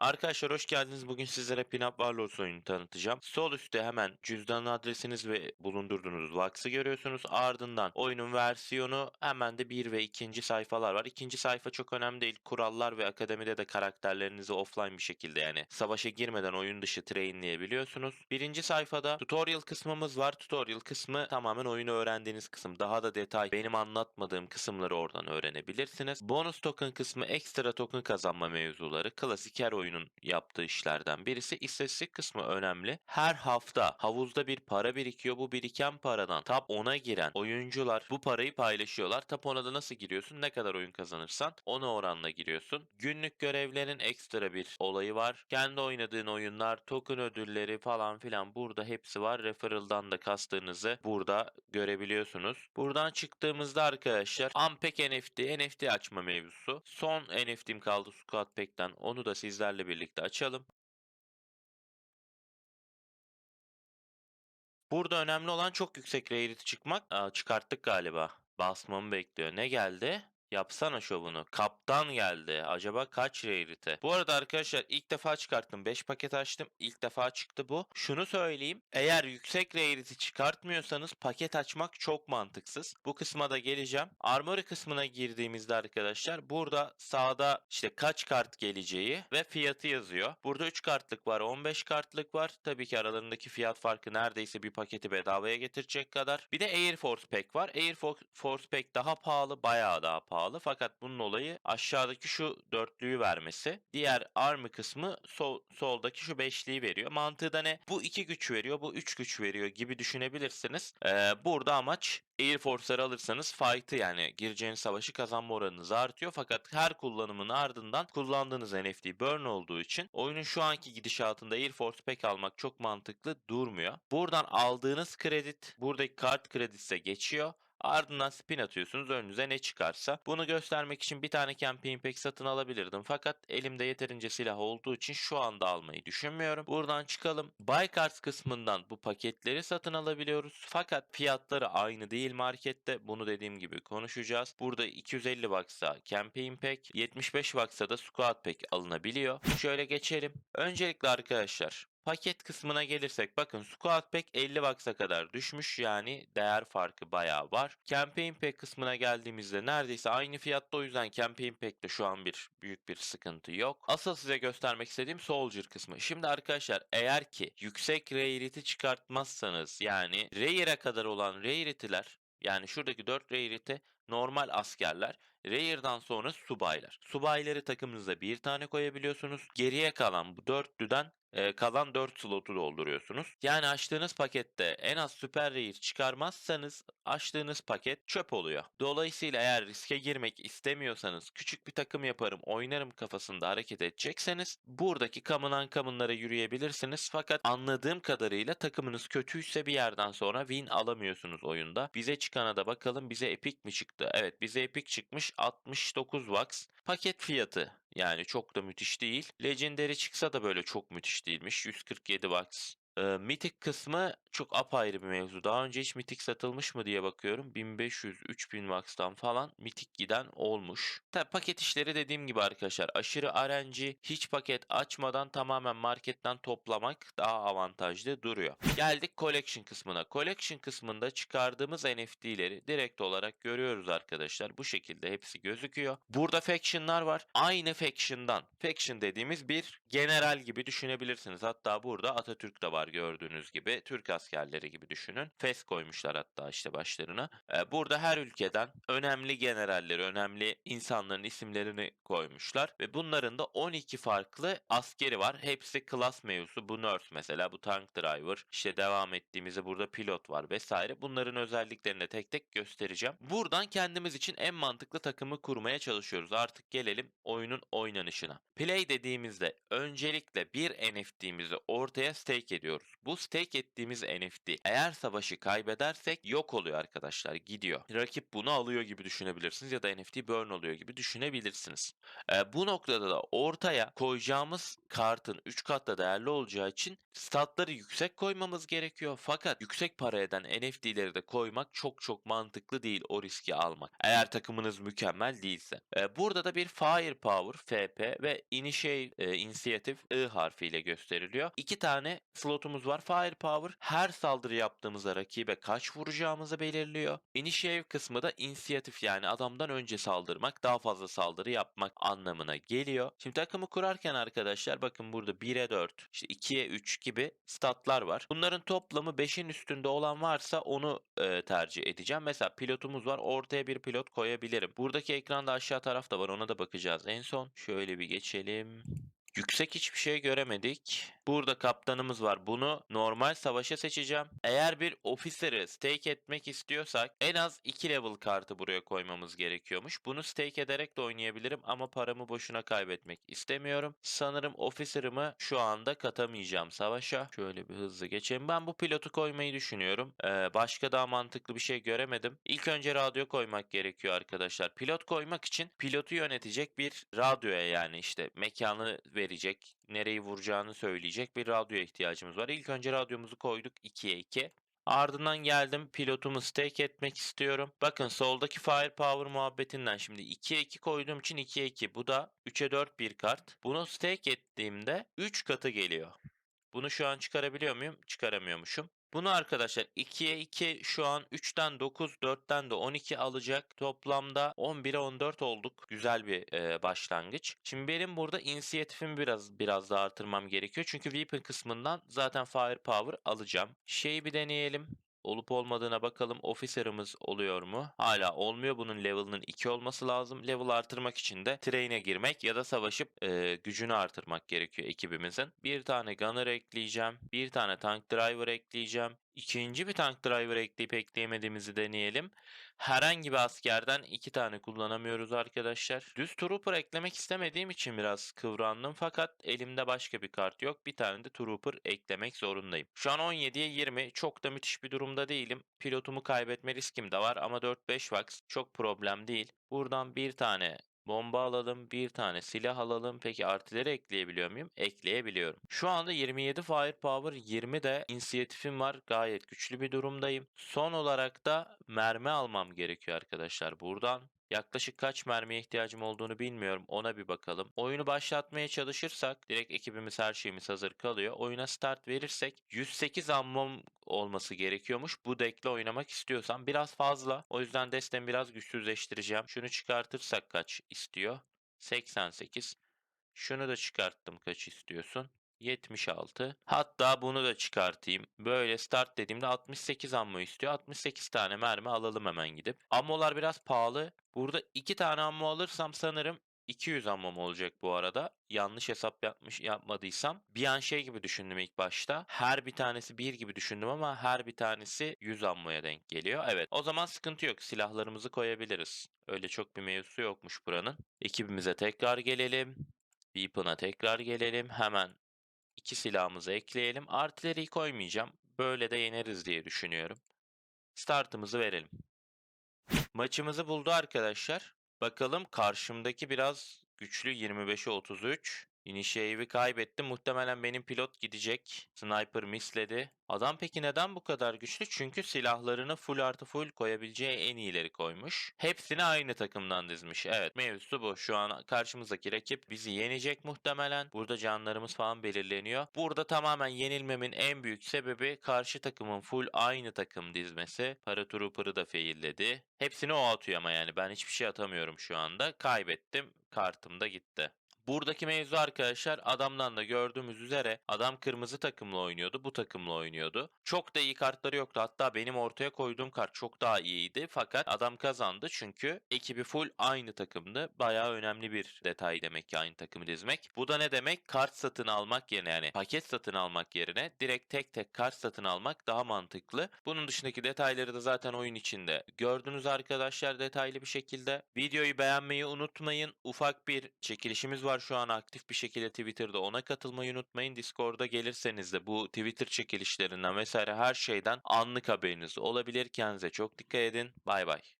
Arkadaşlar hoş geldiniz. Bugün sizlere Pinup Warlords oyunu tanıtacağım. Sol üstte hemen cüzdan adresiniz ve bulundurduğunuz Lux'ı görüyorsunuz. Ardından oyunun versiyonu hemen de 1 ve 2. sayfalar var. İkinci sayfa çok önemli değil. Kurallar ve akademide de karakterlerinizi offline bir şekilde yani savaşa girmeden oyun dışı trainleyebiliyorsunuz. Birinci sayfada tutorial kısmımız var. Tutorial kısmı tamamen oyunu öğrendiğiniz kısım. Daha da detay benim anlatmadığım kısımları oradan öğrenebilirsiniz. Bonus token kısmı ekstra token kazanma mevzuları. Klasik her oyunun yaptığı işlerden birisi. İstatistik kısmı önemli. Her hafta havuzda bir para birikiyor. Bu biriken paradan top 10'a giren oyuncular bu parayı paylaşıyorlar. Top 10'a da nasıl giriyorsun? Ne kadar oyun kazanırsan ona oranla giriyorsun. Günlük görevlerin ekstra bir olayı var. Kendi oynadığın oyunlar, token ödülleri falan filan burada hepsi var. Referral'dan da kastığınızı burada görebiliyorsunuz. Buradan çıktığımızda arkadaşlar Ampek NFT, NFT açma mevzusu. Son NFT'm kaldı Squad Pack'ten. Onu da sizlerle birlikte açalım. Burada önemli olan çok yüksek rarity çıkmak. Aa, çıkarttık galiba. Basmamı bekliyor. Ne geldi? Yapsana şovunu. Kaptan geldi. Acaba kaç rarity? Bu arada arkadaşlar ilk defa çıkarttım. 5 paket açtım. İlk defa çıktı bu. Şunu söyleyeyim. Eğer yüksek rarity çıkartmıyorsanız paket açmak çok mantıksız. Bu kısma da geleceğim. Armory kısmına girdiğimizde arkadaşlar burada sağda işte kaç kart geleceği ve fiyatı yazıyor. Burada 3 kartlık var, 15 kartlık var. Tabii ki aralarındaki fiyat farkı neredeyse bir paketi bedavaya getirecek kadar. Bir de Air Force Pack var. Air Fo- Force Pack daha pahalı, bayağı daha pahalı. Fakat bunun olayı aşağıdaki şu dörtlüyü vermesi. Diğer Army kısmı sol, soldaki şu beşliği veriyor. Mantığı da ne? Bu iki güç veriyor, bu üç güç veriyor gibi düşünebilirsiniz. Ee, burada amaç Air Force'ları alırsanız fight'ı yani gireceğiniz savaşı kazanma oranınız artıyor. Fakat her kullanımın ardından kullandığınız NFT burn olduğu için oyunun şu anki gidişatında Air Force Pack almak çok mantıklı durmuyor. Buradan aldığınız kredi buradaki kart kredisi geçiyor. Ardından spin atıyorsunuz önünüze ne çıkarsa. Bunu göstermek için bir tane campaign pack satın alabilirdim. Fakat elimde yeterince silah olduğu için şu anda almayı düşünmüyorum. Buradan çıkalım. Buy cards kısmından bu paketleri satın alabiliyoruz. Fakat fiyatları aynı değil markette. Bunu dediğim gibi konuşacağız. Burada 250 baksa campaign pack, 75 baksa da squad pack alınabiliyor. Şöyle geçelim. Öncelikle arkadaşlar Paket kısmına gelirsek bakın Squad Pack 50 Bucks'a kadar düşmüş yani değer farkı bayağı var. Campaign Pack kısmına geldiğimizde neredeyse aynı fiyatta o yüzden Campaign Pack'te şu an bir büyük bir sıkıntı yok. Asıl size göstermek istediğim Soldier kısmı. Şimdi arkadaşlar eğer ki yüksek rarity çıkartmazsanız yani rare'e kadar olan rarity'ler yani şuradaki 4 rarity normal askerler. Rare'dan sonra subaylar. Subayları takımınıza bir tane koyabiliyorsunuz. Geriye kalan bu dörtlüden e, kalan 4 slotu dolduruyorsunuz. Yani açtığınız pakette en az süper rare çıkarmazsanız açtığınız paket çöp oluyor. Dolayısıyla eğer riske girmek istemiyorsanız küçük bir takım yaparım oynarım kafasında hareket edecekseniz buradaki kamınan kamınlara yürüyebilirsiniz. Fakat anladığım kadarıyla takımınız kötüyse bir yerden sonra win alamıyorsunuz oyunda. Bize çıkana da bakalım bize epic mi çıktı? Evet bize epic çıkmış 69 wax. Paket fiyatı yani çok da müthiş değil. Legendary çıksa da böyle çok müthiş değilmiş. 147 wax. Ee, Mythic kısmı çok apayrı bir mevzu. Daha önce hiç Mythic satılmış mı diye bakıyorum. 1500-3000 Max'tan falan Mythic giden olmuş. Tabi paket işleri dediğim gibi arkadaşlar aşırı RNG hiç paket açmadan tamamen marketten toplamak daha avantajlı duruyor. Geldik Collection kısmına. Collection kısmında çıkardığımız NFT'leri direkt olarak görüyoruz arkadaşlar. Bu şekilde hepsi gözüküyor. Burada faction'lar var. Aynı faction'dan. Faction dediğimiz bir general gibi düşünebilirsiniz. Hatta burada Atatürk de var gördüğünüz gibi. Türk askerleri gibi düşünün. Fes koymuşlar hatta işte başlarına. Ee, burada her ülkeden önemli generalleri, önemli insanların isimlerini koymuşlar. Ve bunların da 12 farklı askeri var. Hepsi klas mevzusu. Bu nurse mesela, bu tank driver. İşte devam ettiğimizde burada pilot var vesaire. Bunların özelliklerini tek tek göstereceğim. Buradan kendimiz için en mantıklı takımı kurmaya çalışıyoruz. Artık gelelim oyunun oynanışına. Play dediğimizde öncelikle bir NFT'mizi ortaya stake ediyoruz. Bu stake ettiğimiz NFT. Eğer savaşı kaybedersek yok oluyor arkadaşlar gidiyor. Rakip bunu alıyor gibi düşünebilirsiniz ya da NFT burn oluyor gibi düşünebilirsiniz. Ee, bu noktada da ortaya koyacağımız kartın 3 katta değerli olacağı için statları yüksek koymamız gerekiyor. Fakat yüksek para eden NFT'leri de koymak çok çok mantıklı değil o riski almak. Eğer takımınız mükemmel değilse. Ee, burada da bir Firepower FP ve Initiate e, Initiative I harfiyle gösteriliyor. İki tane slotumuz var. Firepower her saldırı yaptığımızda rakibe kaç vuracağımızı belirliyor. Initiative kısmı da inisiyatif yani adamdan önce saldırmak, daha fazla saldırı yapmak anlamına geliyor. Şimdi takımı kurarken arkadaşlar bakın burada 1'e 4, işte 2'ye 3 gibi statlar var. Bunların toplamı 5'in üstünde olan varsa onu e, tercih edeceğim. Mesela pilotumuz var. Ortaya bir pilot koyabilirim. Buradaki ekranda aşağı tarafta var. Ona da bakacağız en son. Şöyle bir geçelim. Yüksek hiçbir şey göremedik. Burada kaptanımız var. Bunu normal savaşa seçeceğim. Eğer bir officer'ı stake etmek istiyorsak en az 2 level kartı buraya koymamız gerekiyormuş. Bunu stake ederek de oynayabilirim ama paramı boşuna kaybetmek istemiyorum. Sanırım officer'ımı şu anda katamayacağım savaşa. Şöyle bir hızlı geçelim. Ben bu pilotu koymayı düşünüyorum. Ee, başka daha mantıklı bir şey göremedim. İlk önce radyo koymak gerekiyor arkadaşlar. Pilot koymak için pilotu yönetecek bir radyoya yani işte mekanı verecek, nereyi vuracağını söyleyecek bir radyoya ihtiyacımız var. İlk önce radyomuzu koyduk 2'ye 2. Ardından geldim pilotumu stake etmek istiyorum. Bakın soldaki firepower muhabbetinden şimdi 2'ye 2 koyduğum için 2'ye 2. Bu da 3'e 4 bir kart. Bunu stake ettiğimde 3 katı geliyor. Bunu şu an çıkarabiliyor muyum? Çıkaramıyormuşum. Bunu arkadaşlar 2'ye 2 şu an 3'ten 9, 4'ten de 12 alacak. Toplamda 11'e 14 olduk. Güzel bir e, başlangıç. Şimdi benim burada inisiyatifimi biraz biraz daha artırmam gerekiyor. Çünkü weapon kısmından zaten firepower alacağım. Şeyi bir deneyelim. Olup olmadığına bakalım. Officer'ımız oluyor mu? Hala olmuyor. Bunun level'ının 2 olması lazım. Level artırmak için de train'e girmek ya da savaşıp e, gücünü artırmak gerekiyor ekibimizin. Bir tane gunner ekleyeceğim. Bir tane tank driver ekleyeceğim. İkinci bir tank driver ekleyip ekleyemediğimizi deneyelim. Herhangi bir askerden iki tane kullanamıyoruz arkadaşlar. Düz trooper eklemek istemediğim için biraz kıvrandım fakat elimde başka bir kart yok. Bir tane de trooper eklemek zorundayım. Şu an 17'ye 20 çok da müthiş bir durumda değilim. Pilotumu kaybetme riskim de var ama 4-5 vax çok problem değil. Buradan bir tane Bomba alalım, bir tane silah alalım. Peki artileri ekleyebiliyor muyum? Ekleyebiliyorum. Şu anda 27 firepower, 20 de inisiyatifim var. Gayet güçlü bir durumdayım. Son olarak da mermi almam gerekiyor arkadaşlar buradan. Yaklaşık kaç mermiye ihtiyacım olduğunu bilmiyorum. Ona bir bakalım. Oyunu başlatmaya çalışırsak direkt ekibimiz her şeyimiz hazır kalıyor. Oyuna start verirsek 108 ammom olması gerekiyormuş. Bu deckle oynamak istiyorsam biraz fazla. O yüzden destemi biraz güçsüzleştireceğim. Şunu çıkartırsak kaç istiyor? 88. Şunu da çıkarttım kaç istiyorsun? 76. Hatta bunu da çıkartayım. Böyle start dediğimde 68 ammo istiyor. 68 tane mermi alalım hemen gidip. Ammolar biraz pahalı. Burada 2 tane ammo alırsam sanırım 200 ammom olacak bu arada. Yanlış hesap yapmış yapmadıysam. Bir an şey gibi düşündüm ilk başta. Her bir tanesi 1 gibi düşündüm ama her bir tanesi 100 ammoya denk geliyor. Evet. O zaman sıkıntı yok. Silahlarımızı koyabiliriz. Öyle çok bir mevzusu yokmuş buranın. Ekibimize tekrar gelelim. Weapon'a tekrar gelelim. Hemen iki silahımızı ekleyelim. Artilleriyi koymayacağım. Böyle de yeneriz diye düşünüyorum. Startımızı verelim. Maçımızı buldu arkadaşlar. Bakalım karşımdaki biraz güçlü 25'e 33. Initiative'i kaybetti. Muhtemelen benim pilot gidecek. Sniper misledi. Adam peki neden bu kadar güçlü? Çünkü silahlarını full artı full koyabileceği en iyileri koymuş. Hepsini aynı takımdan dizmiş. Evet mevzusu bu. Şu an karşımızdaki rakip bizi yenecek muhtemelen. Burada canlarımız falan belirleniyor. Burada tamamen yenilmemin en büyük sebebi karşı takımın full aynı takım dizmesi. Paratrooper'ı da failledi. Hepsini o atıyor ama yani ben hiçbir şey atamıyorum şu anda. Kaybettim. Kartım da gitti. Buradaki mevzu arkadaşlar adamdan da gördüğümüz üzere adam kırmızı takımla oynuyordu. Bu takımla oynuyordu. Çok da iyi kartları yoktu. Hatta benim ortaya koyduğum kart çok daha iyiydi. Fakat adam kazandı çünkü ekibi full aynı takımdı. Bayağı önemli bir detay demek ki aynı takımı dizmek. Bu da ne demek? Kart satın almak yerine yani paket satın almak yerine direkt tek tek kart satın almak daha mantıklı. Bunun dışındaki detayları da zaten oyun içinde gördünüz arkadaşlar detaylı bir şekilde. Videoyu beğenmeyi unutmayın. Ufak bir çekilişimiz var şu an aktif bir şekilde Twitter'da. Ona katılmayı unutmayın. Discord'a gelirseniz de bu Twitter çekilişlerinden vesaire her şeyden anlık haberiniz olabilir. Kendinize çok dikkat edin. Bay bay.